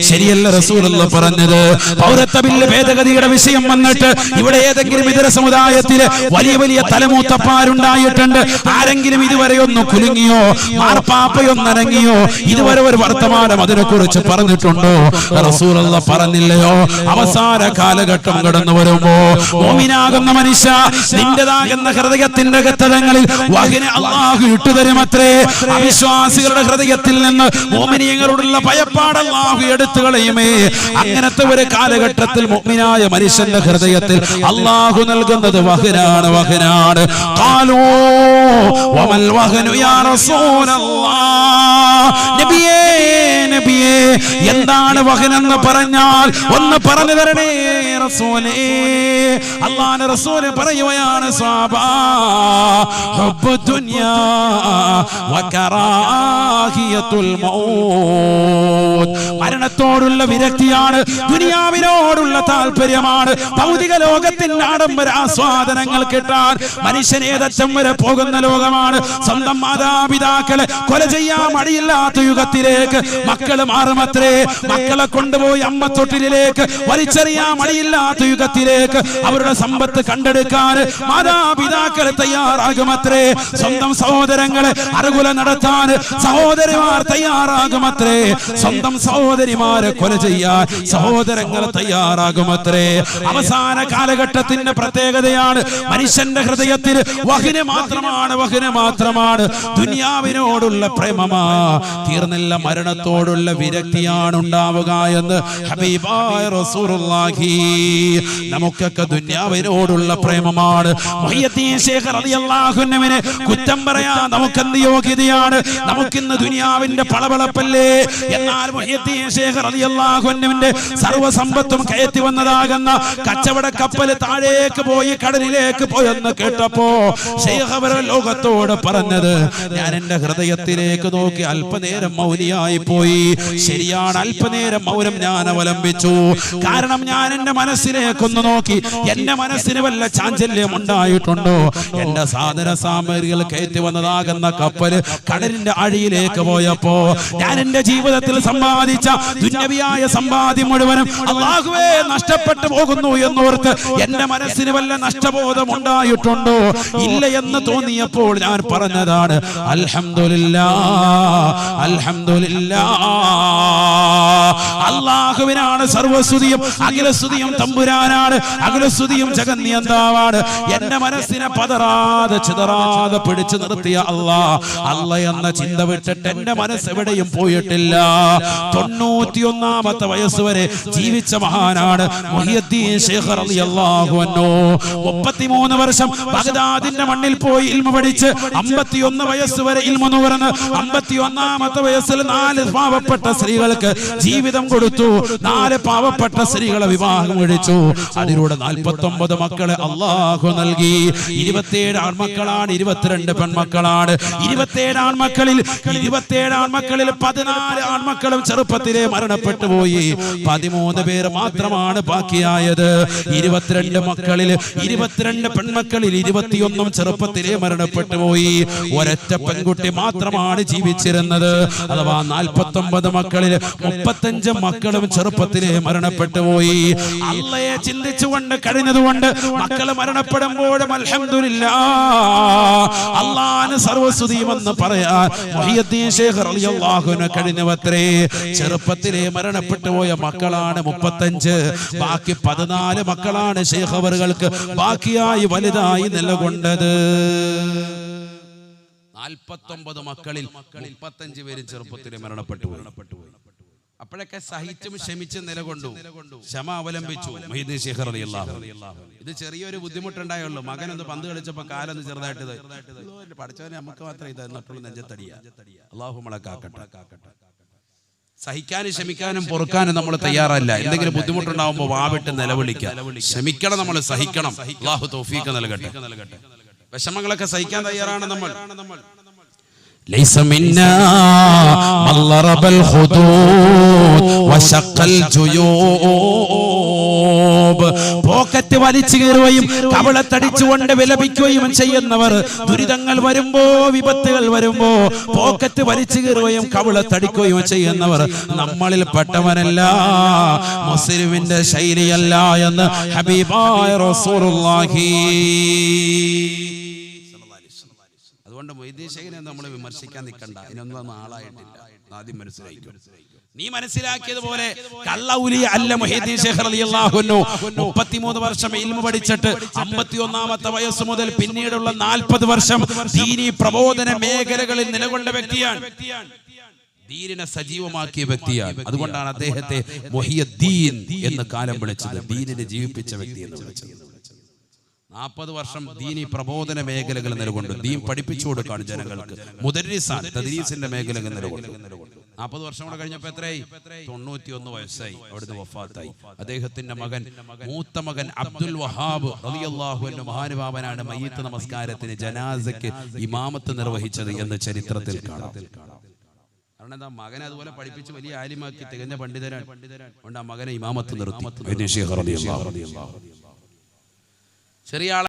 ശരിയല്ല റസൂലുള്ള പറഞ്ഞത്. പൗരത്വ ബില്ല് ഭേദഗതിയുടെ വിഷയം വന്നിട്ട് ഇവിടെ ഏതെങ്കിലും ഇതര സമുദായത്തിൽ വലിയ വലിയ തലമൂത്തപ്പാരുണ്ടായിട്ടുണ്ട്. ആരെങ്കിലും ഇതുവരെ ഒന്ന് കുലുങ്ങിയോ മാർപ്പാപ്പയൊന്നനങ്ങിയോ ഇതുവരെ ഒരു വർത്തമാനം അതിനെ കുറിച്ച് പറഞ്ഞിട്ടുണ്ടോ? റസൂലുള്ള പറഞ്ഞില്ലയോ? അവസാന കാലഘട്ടം കടന്നു വരുമ്പോ മോമിനാകുന്ന മനുഷ്യ നിന്റേതാകുന്ന ഹൃദയത്തിന്റെ കത്തലങ്ങളിൽ വഹിനെ അള്ളാഹു ഇട്ടുതരുമത്രേ. അവിശ്വാസികളുടെ ഹൃദയത്തിൽ നിന്ന് മോമിനിയങ്ങളോടുള്ള ഭയപ്പാട് അള്ളാഹു എടുത്തു കളയുമേ. അങ്ങനത്തെ ഒരു കാലഘട്ടത്തിൽ മുഅ്മിനായ മനുഷ്യന്റെ ഹൃദയത്തിൽ അള്ളാഹു നൽകുന്നത് വഹനാണ് വഹനാണ്. വമൽ യാ നബിയേ നബിയേ എന്താണ് വഹനെന്ന് പറഞ്ഞാൽ ഒന്ന് പറഞ്ഞു തരണേ റസൂലേ. അള്ളാഹുവിന്റെ റസൂൽ പറയുകയാണ് സാബാ ദുനിയാ മരണത്തോടുള്ള വിരക്തിയാണ് ദുനിയാവിനോടുള്ള താല്പര്യമാണ് ഭൗതിക ലോകത്തിന്റെ ആഡംബര ആസ്വാദനങ്ങൾ കിട്ടാൻ മനുഷ്യൻ വരെ പോകുന്ന ലോകമാണ്. സ്വന്തം മാതാപിതാക്കളെ കൊല ചെയ്യാൻ മടിയില്ലാത്ത യുഗത്തിലേക്ക് മക്കൾ മാറുമത്രേ. മക്കളെ കൊണ്ടുപോയി അമ്മ തൊട്ടിലേക്ക് വലിച്ചെറിയാൻ മടിയില്ലാത്ത യുഗത്തിലേക്ക് അവരുടെ സമ്പത്ത് കണ്ടെടുക്കാൻ മാതാപിതാക്കളെ തയ്യാറാകുമത്രേ. സ്വന്തം സഹോദരങ്ങളെ അറുകുല നടത്താൻ സഹോദരിമാർ തയ്യാറാകുമത്രേ. സ്വന്തം സഹോദരിമാരെ കൊല ചെയ്യാൻ സഹോദരങ്ങൾ തയ്യാറാകുമത്രേ. അവസാന കാലഘട്ടത്തിന്റെ പ്രത്യേകതയാണ് മനുഷ്യന്റെ ഹൃദയത്തിൽ വഹിന് മാത്രമാണ് വഹിന് മാത്രമാണ്. ദുനിയാവിനോടുള്ള പ്രേമമാ. തീർന്നില്ല മരണത്തോടുള്ള വിരക്തിയാണ് ഉണ്ടാവുക എന്ന് ഹബീബായ നമുക്കൊക്കെ ദുനിയാവിനോടുള്ള പ്രേമമാണ്. കുറ്റം പറയാ റളിയല്ലാഹു കുറ്റം യോഗ്യതയാണ്. നമുക്കിന്ന് ദുനിയാവിന്റെ പളപളപ്പല്ലേ? എന്നാൽ സർവസമ്പത്തും കയറ്റി വന്നതാകുന്ന കച്ചവട കപ്പൽ താഴേക്ക് പോയി കടലിലേക്ക് പോയെന്ന് കേട്ടപ്പോ ശൈഖ് അവർ ലോകത്തോട് പറഞ്ഞത് ഞാൻ എന്റെ ഹൃദയത്തിലേക്ക് നോക്കി അല്പനേരം മൗനിയായി പോയി. ശരിയാണ് അല്പനേരം മൗനം ഞാൻ അവലംബിച്ചു. കാരണം ഞാൻ എന്റെ മനസ്സിലേക്കൊന്ന് നോക്കി എന്റെ മനസ്സിന് വല്ല ചാഞ്ചല്യം ഉണ്ടായിട്ടുണ്ടോ? എന്റെ സാധന സാമഗ്രികൾ കയറ്റി വന്നതാകുന്ന കപ്പൽ കടലിന്റെ അഴിയിലേക്ക് പോയപ്പോ ഞാൻ എന്റെ ജീവിതത്തിൽ സമ്പാദിച്ച ദുന്യവിയായ സമ്പാദ്യം മുഴുവനും അള്ളാഹുവേ നഷ്ടപ്പെട്ടു പോകുന്നു എന്നോർത്ത് എന്റെ മനസ്സിന് വല്ല നഷ്ടബോധം ഉണ്ടായിട്ടുണ്ടോ? ഇല്ല എന്ന് തോന്നിയപ്പോൾ ഞാൻ പറഞ്ഞതാണ് അൽഹമില്ല അൽഹംദുലില്ലാ. അള്ളാഹുവിനാണ് സർവസ്തുതിയും അഖിലസ്തുതിയും തമ്പുരാനാണ് അഖിലസ്തുതിയും ജഗന്നിയന്താവാണ്. എന്റെ മനസ്സിനെ പതറാതെ ചിതറാതെ പിടിച്ചു നിർത്തിയ അല്ലാ അല്ല എന്ന ചിന്ത വിട്ടിട്ട് എന്റെ മനസ്സ് എവിടെയും പോയിട്ടില്ല. തൊണ്ണൂറ്റിയൊന്നാമത്തെ വയസ്സ് വരെ ജീവിച്ച മഹാനാണ് മുപ്പത്തിമൂന്ന് വർഷം ബഗ്ദാദിന്റെ മണ്ണിൽ പോയി ഇൽമ പഠിച്ച് അമ്പത്തിയൊന്ന് വയസ്സ് വരെ ഇൽമ നുകർന്ന് അമ്പത്തിയൊന്നാമത്തെ വയസ്സിൽ നാല് പാവപ്പെട്ട സ്ത്രീകൾക്ക് ജീവിതം കൊടുത്തു. നാല് പാവപ്പെട്ട സ്ത്രീകളെ വിവാഹം കഴിച്ചു. അതിലൂടെ നാൽപ്പത്തി ഒമ്പത് മക്കളെ അള്ളാഹു നൽകി. ഇരുപത്തിയേഴ് ആൺമക്കളാണ് ഇരുപത്തിരണ്ട് പെൺമക്കളാണ്. ഇരുപത്തിയേഴ് ആൺമക്കളിൽ ഇരുപത്തിയേഴ് ആൺമക്കളിൽ പതിനാല് ആൺമക്കളും ചെറുപ്പത്തിലെ മരണപ്പെട്ടു പോയി. പതിമൂന്ന് പേർ മാത്രമാണ് ബാക്കിയായത്. ഇരുപത്തിരണ്ട് മക്കളിൽ ഇരുപത്തിരണ്ട് പെൺമക്കളിൽ ഇരുപത്തിയൊന്നും ചെറുപ്പത്തിലെ മരണപ്പെട്ടു പോയി. ഒരൊറ്റ പെൺകുട്ടി മാത്രമാണ് ജീവിച്ചിരുന്നത്. അഥവാ നാൽപ്പത്തി ഒമ്പത് മക്കളിൽ മുപ്പത്തഞ്ച് മക്കളും ചെറുപ്പത്തിലെ മരണപ്പെട്ടു പോയി. അള്ളയെ ചിന്തിച്ചുകൊണ്ട് കഴിഞ്ഞതുകൊണ്ട് മക്കൾ മരണപ്പെടുമ്പോഴും അലഹമില്ല അള്ളാന് സർവസ്തുതിയുമെന്ന് പറയാൻ കഴിഞ്ഞവത്രേ ചെറുപ്പത്തിലെ മരണപ്പെട്ടു പോയ മക്കളാണ് മുപ്പത്തഞ്ച്. ബാക്കി പതിനാല് മക്കളാണ് ശേഖ് അവറുകൾക്ക് ബാക്കിയായി വലുതായി നിലകൊണ്ടത്. നാൽപ്പത്തൊമ്പത് മക്കളിൽ മുപ്പത്തഞ്ച് പേരും ചെറുപ്പത്തിൽ മരണപ്പെട്ടു പോയി. അപ്പോഴൊക്കെ സഹിച്ചും ക്ഷമിച്ചും നിലകൊണ്ടു. ക്ഷമ അവലംബിച്ചു ഇത് ചെറിയൊരു ബുദ്ധിമുട്ടുണ്ടായുള്ളൂ. മകൻ ഒന്ന് പന്ത് കളിച്ചപ്പോ കാലൊന്ന് ചെറുതായിട്ട് പഠിച്ചവനെ നമുക്ക് മാത്രമേ ഇത് എന്നിട്ടുള്ള നെഞ്ചത്തടിയ. അള്ളാഹു മുളക്കാക്കട്ടെ. സഹിക്കാനും ക്ഷമിക്കാനും പൊറുക്കാനും നമ്മൾ തയ്യാറല്ല. എന്തെങ്കിലും ബുദ്ധിമുട്ടുണ്ടാവുമ്പോ വാവിട്ട് നിലവിളിക്കാം. ക്ഷമിക്കണം നമ്മൾ സഹിക്കണം. അള്ളാഹു തോഫീക്ക് നൽകട്ടെ. വിഷമങ്ങളൊക്കെ സഹിക്കാൻ തയ്യാറാണ് നമ്മൾ. ലൈസ മിന്ന മല്ലറബൽ الخدود വശക്കൽ പോക്കറ്റ് വലിച്ചു കയറുകയും കവളത്തടിച്ചുകൊണ്ട് വിലപിക്കുകയും ചെയ്യുന്നവർ ദുരിതങ്ങൾ വരുമ്പോ വിപത്തുകൾ വരുമ്പോ പോക്കറ്റ് വലിച്ചു കയറുകയും കവളത്തടിക്കുകയും ചെയ്യുന്നവർ നമ്മളിൽ പെട്ടവനല്ല മുസ്ലിമിന്റെ ശൈലിയല്ല എന്ന് ഹബീബായ റസൂലുള്ളാഹി അതുകൊണ്ട് വൈദ്യശേഖരെ നമ്മൾ വിമർശിക്കാൻ നിൽക്കണ്ട ഇനൊന്നും ആളായിട്ടില്ല ആദ്യം മനസ്സിലായി നീ മനസ്സിലാക്കിയതുപോലെ കള്ളൗലി അല്ല മൊഹീദ്ദീൻ ശേഖർ റളിയല്ലാഹു അൻഹു. 33 വർഷം ഇൽമു പഠിച്ചിട്ട് 51ാമത്തെ വയസ്സ് മുതൽ പിന്നീടുള്ള 40 വർഷം ദീനി പ്രബോധന മേഖലകളിൽ നിലകൊണ്ട വ്യക്തിയാണ്. ദീനിനെ സജീവമാക്കിയ വ്യക്തിയാണ്. അതുകൊണ്ടാണ് അദ്ദേഹത്തെ എന്ന് കാലം വിളിച്ചത്. ദീനിനെ ജീവിപ്പിച്ച വ്യക്തി എന്ന് വിളിച്ചത്. നാൽപ്പത് വർഷം ദീനി പ്രബോധന മേഖലകൾ നിലകൊണ്ടു. ദീൻ പഠിപ്പിച്ചു കൊടുക്കാണ് ജനങ്ങൾക്ക്. മുദരീസാൻ തദീസിന്റെ മേഖലകൾ നിലകൊണ്ടു. നാൽപ്പത് വർഷം കൂടെ കഴിഞ്ഞപ്പോ എത്രയായി? തൊണ്ണൂറ്റിയൊന്ന് വയസ്സായി. അവിടുന്ന് വഫാത്തായി. അദ്ദേഹത്തിന്റെ മകൻ മൂത്ത മകൻ അബ്ദുൽ വഹാബ് റളിയല്ലാഹു അൻഹു മഹാനുഭാവനാണ് മയ്യത്ത് നമസ്കാരത്തിന് ജനാസയ്ക്ക് ഇമാമത്ത് നിർവഹിച്ചത് എന്ന് ചരിത്രത്തിൽ കാണാം. കാരണം എന്താ? മകനെ അതുപോലെ പഠിപ്പിച്ച് വലിയ ആലിമാക്കി തികഞ്ഞ പണ്ഡിതരാണ് അതുകൊണ്ട് ആ മകനെ ഇമാമത്ത് നിർത്തി. ചെറിയ ആളെ